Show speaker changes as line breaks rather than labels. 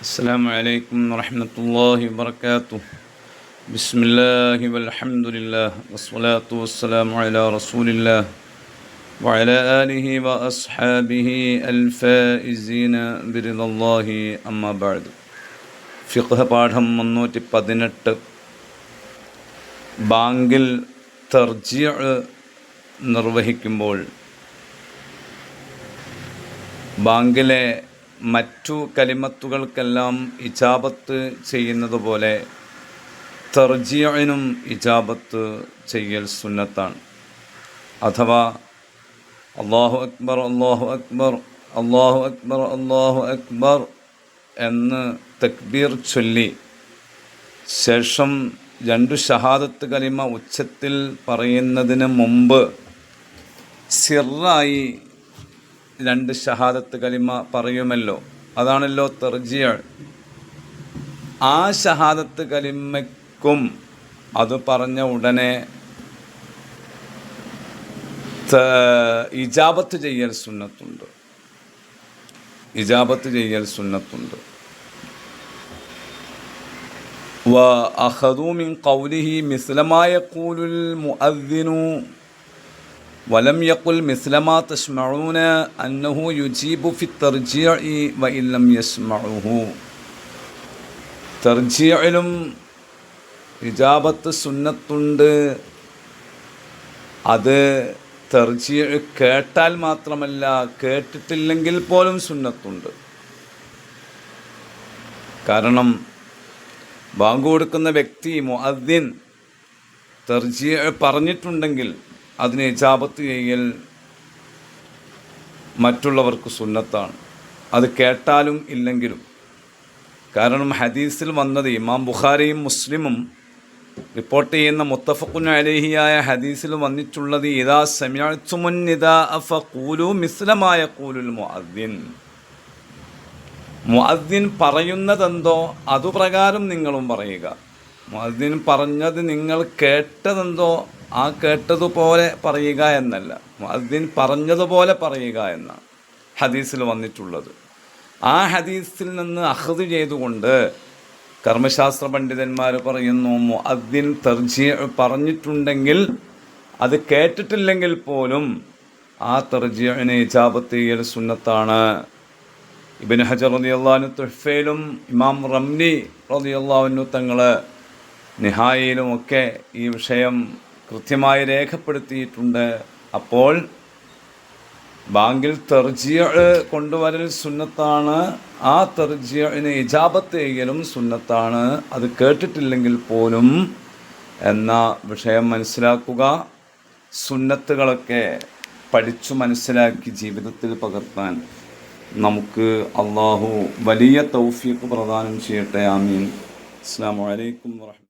السلام عليكم ورحمة الله وبركاته بسم الله والحمد لله والصلاة والسلام على رسول الله وعلى آله وأصحابه الفائزين برضا الله أما بعد ഫിഖ് പാഠം മുന്നൂറ്റി പതിനെട്ട് ബാങ്കിൽ തർജിയ നിർവഹിക്കുമ്പോൾ ബാങ്കിലെ മറ്റു കലിമത്തുകൾക്കെല്ലാം ഇജാബത്ത് ചെയ്യുന്നത് പോലെ തർജിയനും ഇജാബത്ത് ചെയ്യൽ സുന്നത്താണ്. അഥവാ അള്ളാഹു അക്ബർ അള്ളാഹു അക്ബർ അള്ളാഹു അക്ബർ അള്ളാഹു അക്ബർ എന്ന് തക്ബീർ ചൊല്ലി ശേഷം രണ്ടു ഷഹാദത്ത് കലിമ ഉച്ചത്തിൽ പറയുന്നതിന് മുമ്പ് സിറായി രണ്ട് ഷഹാദത്ത് കലിമ പറയുമല്ലോ. അതാണല്ലോ തെർജിയ ആ ഷഹാദത്ത് കലിമയ്ക്കും അത് പറഞ്ഞ ഉടനെ ഇജാബത്ത് ചെയ്യൽ സുന്നത്തുണ്ട്. ഇജാബത്ത് ചെയ്യൽ സുന്നത്തുണ്ട്. വ അഹദൂമിൻ കൗലിഹി മിസ്ലമായ കൂലുൽ മുഅദ്ദിനു വലം യക്കുൽ മിസ്ലമാ തഷ്മഊന അന്നഹു യുജീബു ഫി തർജിഇ വഇല്ലം യസ്മഉഹു തർജിയിലും ഇജാബത്ത് സുന്നത്തുണ്ട്. അത് തർജി കേട്ടാൽ മാത്രമല്ല കേട്ടിട്ടില്ലെങ്കിൽ പോലും സുന്നത്തുണ്ട്. കാരണം ബാങ്ക് കൊടുക്കുന്ന വ്യക്തി മുഅദ്ദിൻ തർജി പറഞ്ഞിട്ടുണ്ടെങ്കിൽ അതിനെ ഇജാബത്ത് ചെയ്യൽ മറ്റുള്ളവർക്ക് സുന്നത്താണ്. അത് കേട്ടാലും ഇല്ലെങ്കിലും. കാരണം ഹദീസിൽ വന്നത് ഇമാം ബുഖാരിയും മുസ്ലിമും റിപ്പോർട്ട് ചെയ്യുന്ന മുത്തഫഖുൻ അലേഹിയായ ഹദീസിൽ വന്നിട്ടുള്ളത് ഇതാ സമയത്തുമുന്നിതാ അഫ കൂലു മിസ്ലമായ കൂലുൽ മുഅദ്ദിൻ. മുഅദ്ദിൻ പറയുന്നതെന്തോ അതുപ്രകാരം നിങ്ങളും പറയുക. മുഅദ്ദിൻ പറഞ്ഞത് നിങ്ങൾ കേട്ടതെന്തോ ആ കേട്ടതുപോലെ പറയുക എന്നല്ല. മുഅദ്ദിൻ പറഞ്ഞതുപോലെ പറയുക എന്നാണ് ഹദീസിൽ വന്നിട്ടുള്ളത്. ആ ഹദീസിൽ നിന്ന് അഹദ് ചെയ്തുകൊണ്ട് കർമ്മശാസ്ത്ര പണ്ഡിതന്മാർ പറയുന്നു മുഅദ്ദിൻ തെർജി പറഞ്ഞിട്ടുണ്ടെങ്കിൽ അത് കേട്ടിട്ടില്ലെങ്കിൽ പോലും ആ തെർജിയനെ ഇജാബത്തിയൽ സുന്നത്താണ്. ഇബിൻ ഹജർ റതി അള്ളാഹു തുഹഫയിലും ഇമാം റംനി റതി അള്ളാഹുനു തങ്ങൾ നിഹായിലും ഒക്കെ ഈ വിഷയം കൃത്യമായി രേഖപ്പെടുത്തിയിട്ടുണ്ട്. അപ്പോൾ ബാങ്കിൽ തെർജിയ കൊണ്ടുവരൽ സുന്നത്താണ്. ആ തെർജിയന് ഇജാബത്ത് ചെയ്യലും സുന്നത്താണ്. അത് കേട്ടിട്ടില്ലെങ്കിൽ പോലും എന്ന വിഷയം മനസ്സിലാക്കുക. സുന്നത്തുകളൊക്കെ പഠിച്ചു മനസ്സിലാക്കി ജീവിതത്തിൽ പകർത്താൻ നമുക്ക് അള്ളാഹു വലിയ തൗഫീഖ് പ്രദാനം ചെയ്യട്ടെ. ആമീൻ. അസ്സാം വലൈക്കും വാഹമ